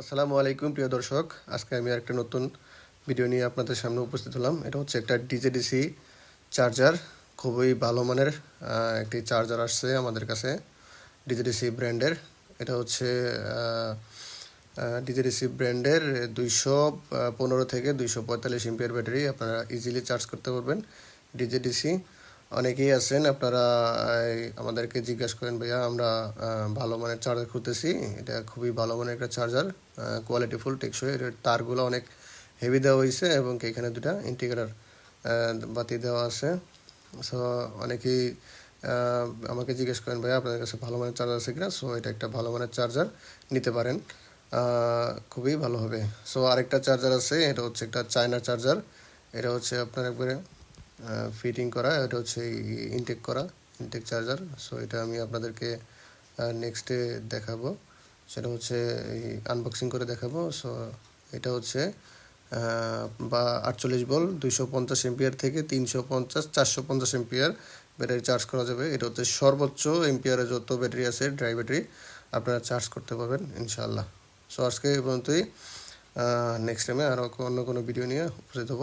আসসালামু আলাইকুম, প্রিয় দর্শক। আজকে আমি একটা নতুন ভিডিও নিয়ে আপনাদের সামনে উপস্থিত হলাম। এটা হচ্ছে একটা ডিজেডিসি চার্জার। খুবই ভালো মানের একটি চার্জার আসছে আমাদের কাছে, ডিজেডিসি ব্র্যান্ডের। এটা হচ্ছে ডিজেডিসি ব্র্যান্ডের দুইশো পনেরো থেকে দুইশো পঁয়তাল্লিশ এমপিয়ার ব্যাটারি। আপনারা ইজিলি চার্জ করতে পারবেন ডিজেডিসি। অনেকেই আছেন, আপনারা আমাদেরকে জিজ্ঞাসা করেন, ভাইয়া, আমরা ভালো মানের চার্জার খুঁজতেছি। এটা খুবই ভালো মানের একটা চার্জার কোয়ালিটি ফুল টেকসই। এর তারগুলো অনেক হেভি দেওয়া হয়েছে এবং এখানে দুটা ইন্টিগ্রেটার বাতি দেওয়া আছে। সো অনেকেই আমাকে জিজ্ঞেস করেন, ভাইয়া, আপনাদের কাছে ভালো মানের চার্জার আছে কিনা? সো এটা একটা ভালো মানের চার্জার নিতে পারেন। খুবই ভালো হবে। সো আরেকটা চার্জার আছে, এটা হচ্ছে একটা চায়না চার্জার এটা হচ্ছে আপনার একবারে ফিটিং করা, এটা হচ্ছে ইনটেক করা ইনটেক চার্জার সো এটা আমি আপনাদেরকে নেক্সটে দেখাবো। সেটা হচ্ছে আনবক্সিং করে দেখাবো। সো এটা হচ্ছে বা আটচল্লিশ বল দুইশো পঞ্চাশ এমপিয়ার থেকে তিনশো পঞ্চাশ, চারশো পঞ্চাশ এমপিয়ার ব্যাটারি চার্জ করা যাবে। এটা হচ্ছে সর্বোচ্চ এমপিয়ারের যত ব্যাটারি আছে ড্রাই ব্যাটারি আপনারা চার্জ করতে পারবেন, ইনশাআল্লাহ। সো আজকে এই পর্যন্তই। নেক্সট টাইমে আরও অন্য কোনো ভিডিও নিয়ে উপস্থিত হব।